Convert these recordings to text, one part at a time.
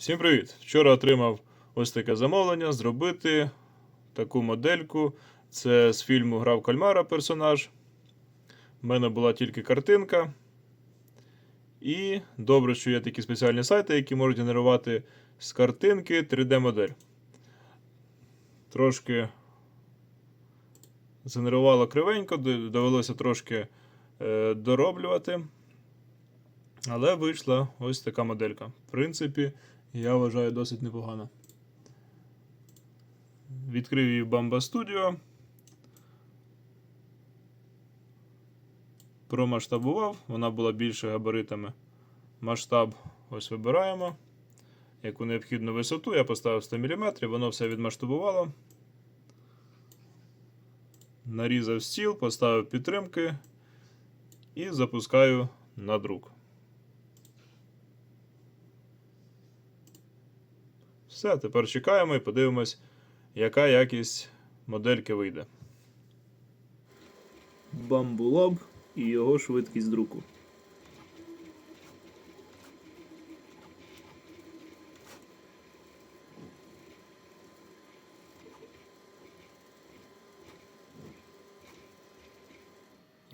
Всім привіт! Вчора отримав ось таке замовлення зробити таку модельку. Це з фільму Гра в кальмара персонаж. У мене була тільки картинка. І добре, що є такі спеціальні сайти, які можуть генерувати з картинки 3D-модель. Трошки згенерувало кривенько, довелося трошки е, дороблювати. Але вийшла ось така моделька. В принципі, я вважаю досить непогано. Відкрив її Bamba Studio. Промасштабував, вона була більше габаритами. Масштаб ось вибираємо. Яку необхідну висоту я поставив 100 мм, воно все відмасштабувало. Нарізав стіл, поставив підтримки і запускаю на друк. Все, тепер чекаємо і подивимось, яка якість модельки вийде. Bambulab і його швидкість друку.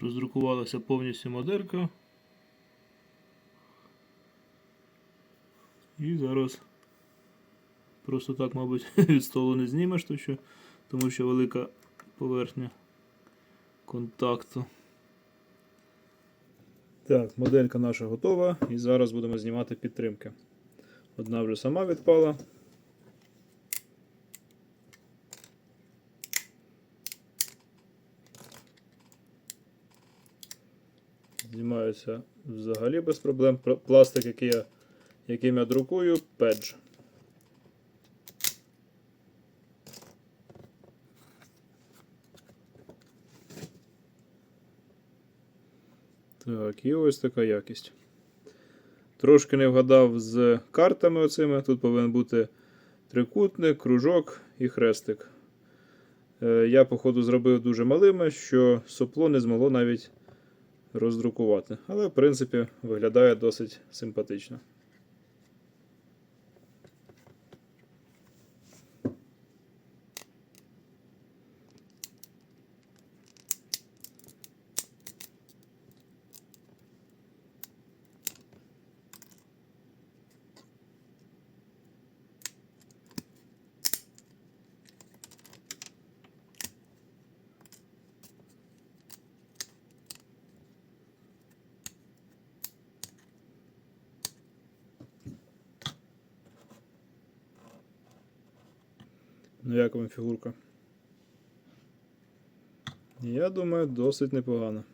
Роздрукувалася повністю моделька. І зараз Просто так, мабуть, від столу не знімеш, то що, тому що велика поверхня контакту. Так, моделька наша готова. І зараз будемо знімати підтримки. Одна вже сама відпала. Знімаються взагалі без проблем. Пластик, який я, яким я друкую, педж. Так, і ось така якість. Трошки не вгадав з картами оцими. Тут повинен бути трикутник, кружок і хрестик. Е, Я, походу, зробив дуже малими, що сопло не змогло навіть роздрукувати. Але, в принципі, виглядає досить симпатично. Ну, як вам фігурка? Я думаю, досить непогано.